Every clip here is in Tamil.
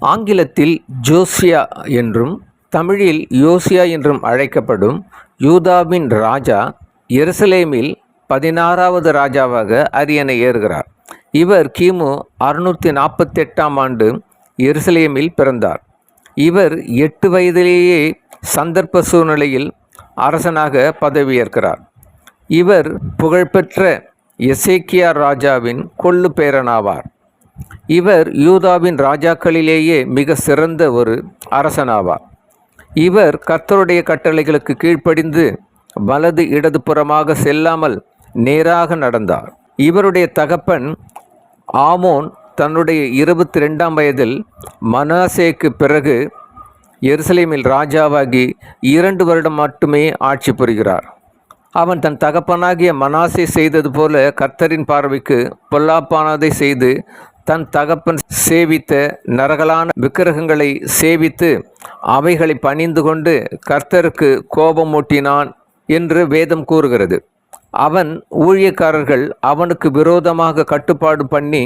ஆங்கிலத்தில் ஜோசியா என்றும் தமிழில் யோசியா என்றும் அழைக்கப்படும் யூதாவின் ராஜா எருசலேமில் பதினாறாவது ராஜாவாக அரியணை ஏறுகிறார். இவர் கிமு அறுநூற்றி நாற்பத்தெட்டாம் ஆண்டு எருசலேமில் பிறந்தார். இவர் எட்டு வயதிலேயே சந்தர்ப்ப சூழ்நிலையில் அரசனாக பதவியேற்கிறார். இவர் புகழ்பெற்ற எசேக்கியா ராஜாவின் கொள்ளு பேரனாவார். இவர் யூதாவின் ராஜாக்களிலேயே மிக சிறந்த ஒரு அரசனாவார். இவர் கர்த்தருடைய கட்டளைகளுக்கு கீழ்ப்படிந்து வலது இடது புறமாக செல்லாமல் நேராக நடந்தார். இவருடைய தகப்பன் ஆமோன் தன்னுடைய இருபத்தி ரெண்டாம் வயதில் மனாசேக்கு பிறகு எருசலேமில் ராஜாவாகி இரண்டு வருடம் மட்டுமே ஆட்சி புரிகிறார். அவன் தன் தகப்பனாகிய மனாசை செய்தது போல கர்த்தரின் பார்வைக்கு பொல்லாப்பானதை செய்து தன் தகப்பன் சேவித்த நரகலான விக்கிரகங்களை சேவித்து அவைகளை பணிந்து கொண்டு கர்த்தருக்கு கோபமூட்டினான் என்று வேதம் கூறுகிறது. அவன் ஊழியக்காரர்கள் அவனுக்கு விரோதமாக கட்டுப்பாடு பண்ணி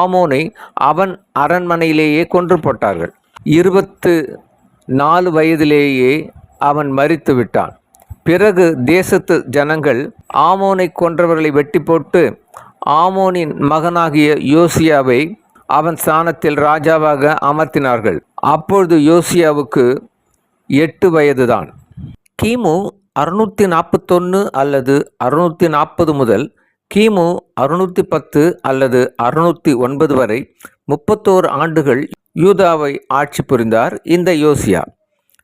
ஆமோனை அவன் அரண்மனையிலேயே கொன்று போட்டார்கள். இருபத்து நாலு வயதிலேயே அவன் மறித்து விட்டான். பிறகு தேசத்து ஜனங்கள் ஆமோனை கொன்றவர்களை வெட்டி போட்டு ஆமோனின் மகனாகிய யோசியாவை அவன் ஸ்தானத்தில் ராஜாவாக அமர்த்தினார்கள். அப்பொழுது யோசியாவுக்கு எட்டு வயதுதான். கிமு அறுநூற்றி நாற்பத்தொன்று அல்லது அறுநூற்றி நாற்பது முதல் கிமு அறுநூற்றி பத்து அல்லது அறுநூற்றி ஒன்பது வரை முப்பத்தோரு ஆண்டுகள் யூதாவை ஆட்சி புரிந்தார் இந்த யோசியா.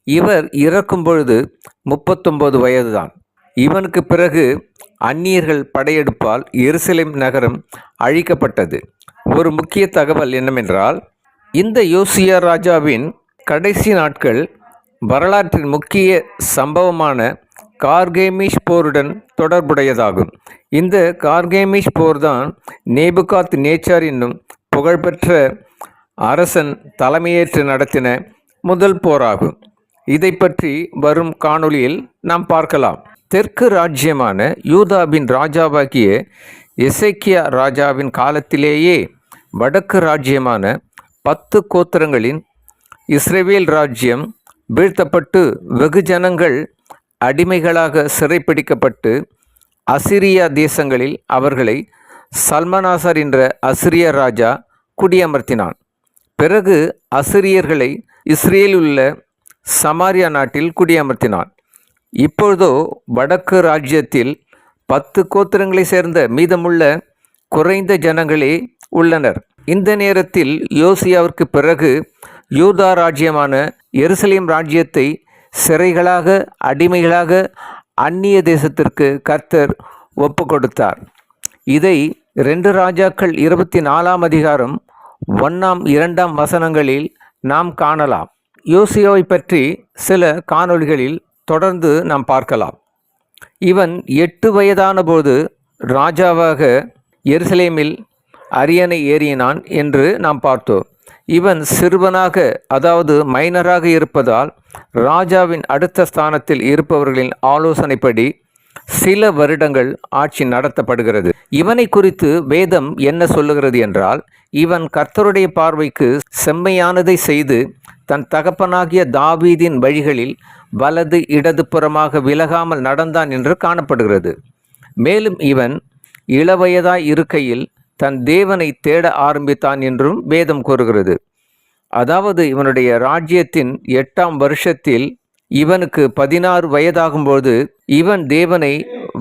இவர் இறக்கும் பொழுது முப்பத்தொன்பது வயதுதான். இவனுக்கு பிறகு அந்நியர்கள் படையெடுப்பால் எருசலேம் நகரம் அழிக்கப்பட்டது. ஒரு முக்கிய தகவல் என்னவென்றால் இந்த யோசியா ராஜாவின் கடைசி நாட்கள் வரலாற்றின் முக்கிய சம்பவமான கார்கேமிஷ் போருடன் தொடர்புடையதாகும். இந்த கார்கேமிஷ் போர்தான் நேபுகாத் நேச்சார் என்னும் புகழ்பெற்ற அரசன் தலைமையேற்று நடத்தின முதல் போராகும். இதை பற்றி வரும் காணொளியில் நாம் பார்க்கலாம். தெற்கு ராஜ்யமான யூதாவின் ராஜாவாகிய எசேக்கியா ராஜாவின் காலத்திலேயே வடக்கு ராஜ்யமான பத்து கோத்திரங்களின் இஸ்ரேவேல் ராஜ்யம் வீழ்த்தப்பட்டு வெகு ஜனங்கள் அடிமைகளாக சிறைப்பிடிக்கப்பட்டு அசிரியா தேசங்களில் அவர்களை சல்மனாசர் என்ற அசிரிய ராஜா குடியமர்த்தினான். பிறகு அசிரியர்களை இஸ்ரேலில் உள்ள சமாரியா நாட்டில் குடியமர்த்தினான். இப்பொழுதோ வடக்கு ராஜ்யத்தில் பத்து கோத்திரங்களை சேர்ந்த மீதமுள்ள குறைந்த ஜனங்களே உள்ளனர். இந்த நேரத்தில் யோசியாவிற்கு பிறகு யூதா ராஜ்யமான எருசலேம் ராஜ்யத்தை சிறைகளாக அடிமைகளாக அந்நிய தேசத்திற்கு கர்த்தர் ஒப்பு கொடுத்தார் இதை ரெண்டு ராஜாக்கள் இருபத்தி நாலாம் அதிகாரம் ஒன்றாம் இரண்டாம் வசனங்களில் நாம் காணலாம். யோசியாவை பற்றி சில காணொளிகளில் தொடர்ந்து நாம் பார்க்கலாம். இவன் எட்டு வயதான போது ராஜாவாக எருசலேமில் அரியணை ஏறினான் என்று நாம் பார்த்தோம். இவன் சிறுவனாக அதாவது மைனராக இருப்பதால் ராஜாவின் அடுத்த ஸ்தானத்தில் இருப்பவர்களின் ஆலோசனைப்படி சில வருடங்கள் ஆட்சி நடத்தப்படுகிறது. இவனை குறித்து வேதம் என்ன சொல்லுகிறது என்றால் இவன் கர்த்தருடைய பார்வைக்கு செம்மையானதை செய்து தன் தகப்பனாகிய தாவீதின் வழிகளில் வலது இடது புறமாக விலகாமல் நடந்தான் என்று காணப்படுகிறது. மேலும் இவன் இளவயதாய் இருக்கையில் தன் தேவனை தேட ஆரம்பித்தான் என்றும் வேதம் கூறுகிறது. அதாவது இவனுடைய ராஜ்யத்தின் எட்டாம் வருஷத்தில் இவனுக்கு பதினாறு வயதாகும்போது இவன் தேவனை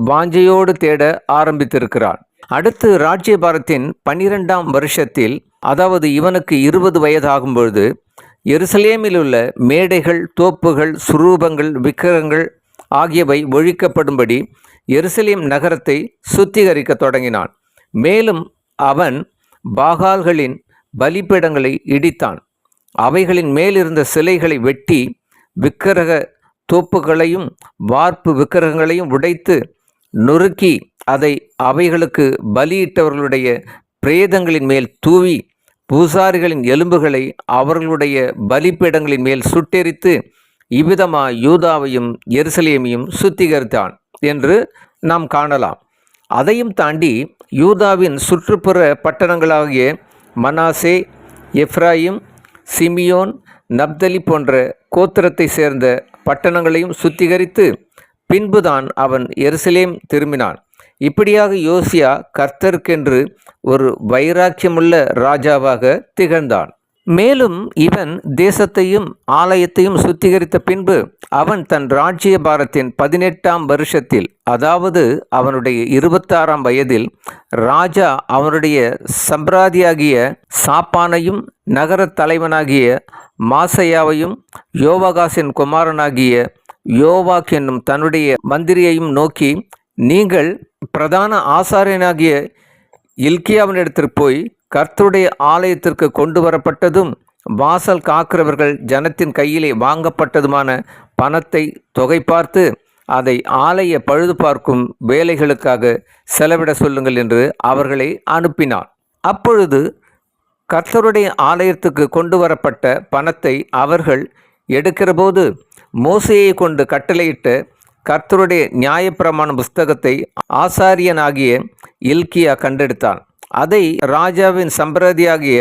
வாஞ்சையோடு தேட ஆரம்பித்திருக்கிறான். அடுத்து ராஜ்யபாரத்தின் பன்னிரெண்டாம் வருஷத்தில் அதாவது இவனுக்கு இருபது வயதாகும்பொழுது எருசலேமில் உள்ள மேடைகள் தோப்புகள் சுரூபங்கள் விக்கிரங்கள் ஆகியவை ஒழிக்கப்படும்படி எருசலேம் நகரத்தை சுத்திகரிக்க தொடங்கினான். மேலும் அவன் பாகால்களின் பலிப்பிடங்களை இடித்தான். அவைகளின் மேலிருந்த சிலைகளை வெட்டி விக்கிரக தோப்புகளையும் வார்ப்பு விக்கிரகங்களையும் உடைத்து நொறுக்கி அதை அவைகளுக்கு பலியிட்டவர்களுடைய பிரேதங்களின் மேல் தூவி பூசாரிகளின் எலும்புகளை அவர்களுடைய பலிப்பீடங்களின் மேல் சுட்டெரித்து இவ்விதமா யூதாவையும் எருசலேமையும் சுத்திகரித்தான் என்று நாம் காணலாம். அதையும் தாண்டி யூதாவின் சுற்றுப்புற பட்டணங்களாகிய மனாசே எஃப்ராயிம் சிமியோன் நப்தலி போன்ற கோத்திரத்தை சேர்ந்த பட்டணங்களையும் சுத்திகரித்து பின்புதான் அவன் எருசலேம் திரும்பினான். இப்படியாக யோசியா கர்த்தருக்கென்று ஒரு வைராக்கியமுள்ள ராஜாவாக திகழ்ந்தான். மேலும் இவன் தேசத்தையும் ஆலயத்தையும் சுத்திகரித்த பின்பு அவன் தன் ராஜ்ய பாரத்தின் பதினெட்டாம் வருஷத்தில் அதாவது அவனுடைய இருபத்தாறாம் வயதில் ராஜா அவனுடைய சம்பிராதியாகிய சாப்பானையும் நகரத் தலைவனாகிய மாசையாவையும் யோவகாசின் குமாரனாகிய யோவாக் என்னும் தன்னுடைய மந்திரியையும் நோக்கி நீங்கள் பிரதான ஆசாரியனாகிய இல்கியாவினிடத்திற்கு போய் கர்த்தருடைய ஆலயத்திற்கு கொண்டு வரப்பட்டதும் வாசல் காக்கிறவர்கள் ஜனத்தின் கையிலே வாங்கப்பட்டதுமான பணத்தை தொகை பார்த்து அதை ஆலய பழுது பார்க்கும் வேலைகளுக்காக செலவிட சொல்லுங்கள் என்று அவர்களை அனுப்பினான் அப்பொழுது கர்த்தருடைய ஆலயத்துக்கு கொண்டு வரப்பட்ட பணத்தை அவர்கள் எடுக்கிறபோது மோசையை கொண்டு கட்டளையிட்ட கர்த்தருடைய நியாயப்பிரமாண புஸ்தகத்தை ஆசாரியனாகிய இல்கியா கண்டெடுத்தான். அதை ராஜாவின் சம்பிரதியாகிய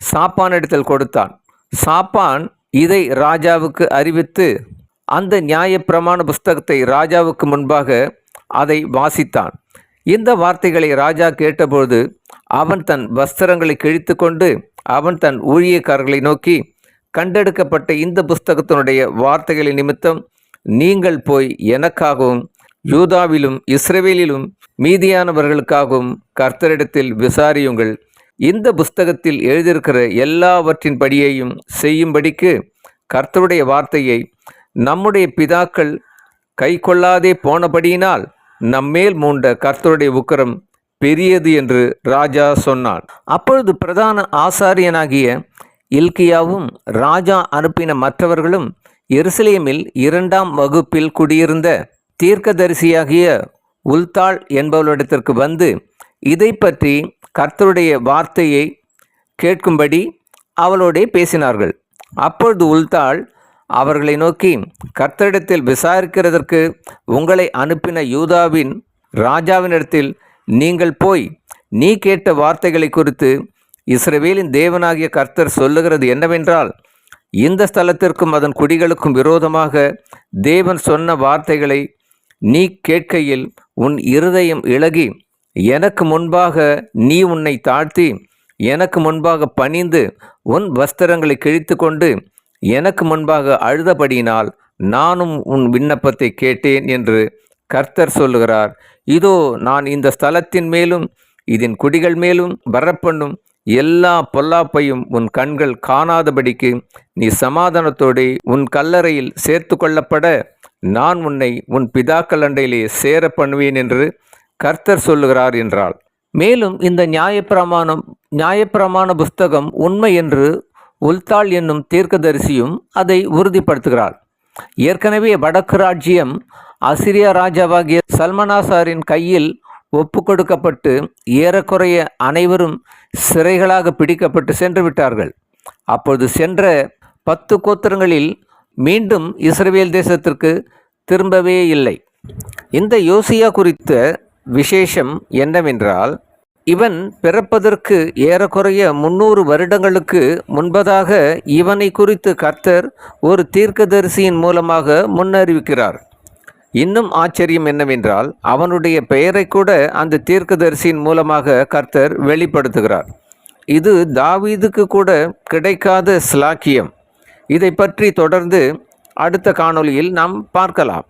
சாப்பானிடத்தில் கொடுத்தான். சாப்பான் இதை ராஜாவுக்கு அறிவித்து அந்த நியாயப்பிரமாண புஸ்தகத்தை ராஜாவுக்கு முன்பாக அதை வாசித்தான். இந்த வார்த்தைகளை ராஜா கேட்டபொழுது அவன் தன் வஸ்திரங்களை கிழித்து கொண்டு அவன் தன் ஊழியக்காரர்களை நோக்கி கண்டெடுக்கப்பட்ட இந்த புஸ்தகத்தினுடைய வார்த்தைகளின் நிமித்தம் நீங்கள் போய் எனக்காகவும் யூதாவிலும் இஸ்ரேவேலிலும் மீதியானவர்களுக்காகவும் கர்த்தரிடத்தில் விசாரியுங்கள். இந்த புஸ்தகத்தில் எழுதியிருக்கிற எல்லாவற்றின் படியையும் செய்யும்படிக்கு கர்த்தருடைய வார்த்தையை நம்முடைய பிதாக்கள் கை கொள்ளாதே போனபடியினால் நம்மேல் மூண்ட கர்த்தருடைய உக்கரம் பெரியது என்று ராஜா சொன்னான். அப்பொழுது பிரதான ஆசாரியனாகிய இல்கியாவும் ராஜா அனுப்பின மற்றவர்களும் எருசலேமில் இரண்டாம் வகுப்பில் குடியிருந்த தீர்க்கதரிசியாகிய உல்தாள் என்பவளிடத்திற்கு வந்து இதை பற்றி கர்த்தருடைய வார்த்தையை கேட்கும்படி அவளோடே பேசினார்கள். அப்பொழுது உல்தாள் அவர்களை நோக்கி கர்த்தரிடத்தில் விசாரிக்கிறதற்கு உங்களை அனுப்பின யூதாவின் ராஜாவினிடத்தில் நீங்கள் போய் நீ கேட்ட வார்த்தைகளை குறித்து இஸ்ரவேலின் தேவனாகிய கர்த்தர் சொல்லுகிறது என்னவென்றால் இந்த ஸ்தலத்திற்கும் அதன் குடிகளுக்கும் விரோதமாக தேவன் சொன்ன வார்த்தைகளை நீ கேட்கையில் உன் இருதயம் இளகி. எனக்கு முன்பாக நீ உன்னை தாழ்த்தி எனக்கு முன்பாக பணிந்து உன் வஸ்திரங்களை கிழித்து கொண்டு எனக்கு முன்பாக அழுதபடியினால் நானும் உன் விண்ணப்பத்தை கேட்டேன் என்று கர்த்தர் சொல்லுகிறார். இதோ நான் இந்த ஸ்தலத்தின் மேலும் இதன் குடிகள் மேலும் வரப்பண்ணும் எல்லா பொல்லாப்பையும் உன் கண்கள் காணாதபடிக்கு நீ சமாதானத்தோடு உன் கல்லறையில் சேர்த்து கொள்ளப்பட நான் உன்னை உன் பிதாக்கள் அண்டையிலே சேர பண்ணுவேன் என்று கர்த்தர் சொல்லுகிறார் என்றாள். மேலும் இந்த நியாயப்பிரமாணம் நியாயப்பிரமாண புஸ்தகம் உண்மை என்று உல்தாள் என்னும் தீர்க்கதரிசியும் அதை உறுதிப்படுத்துகிறாள். ஏற்கனவே வடக்கு ராஜ்யம் அசிரிய ராஜாவாகிய சல்மனாசாரின் கையில் ஒப்பு கொடுக்கப்பட்டு ஏறக்குறைய அனைவரும் சிறைகளாக பிடிக்கப்பட்டு சென்று விட்டார்கள். அப்பொழுது சென்ற பத்து கோத்திரங்களில் மீண்டும் இஸ்ரேல் தேசத்திற்கு திரும்பவே இல்லை. இந்த யோசியா குறித்த விசேஷம் என்னவென்றால் இவன் பிறப்பதற்கு ஏறக்குறைய முன்னூறு வருடங்களுக்கு முன்பதாக இவனை குறித்து கர்த்தர் ஒரு தீர்க்கதரிசியின் மூலமாக முன்னறிவிக்கிறார். இன்னும் ஆச்சரியம் என்னவென்றால் அவனுடைய பெயரை கூட அந்த தீர்க்கதரிசியின் மூலமாக கர்த்தர் வெளிப்படுத்துகிறார். இது தாவீதுக்கு கூட கிடைக்காத ஸ்லாக்கியம் இதை பற்றி தொடர்ந்து அடுத்த காணொளியில் நாம் பார்க்கலாம்.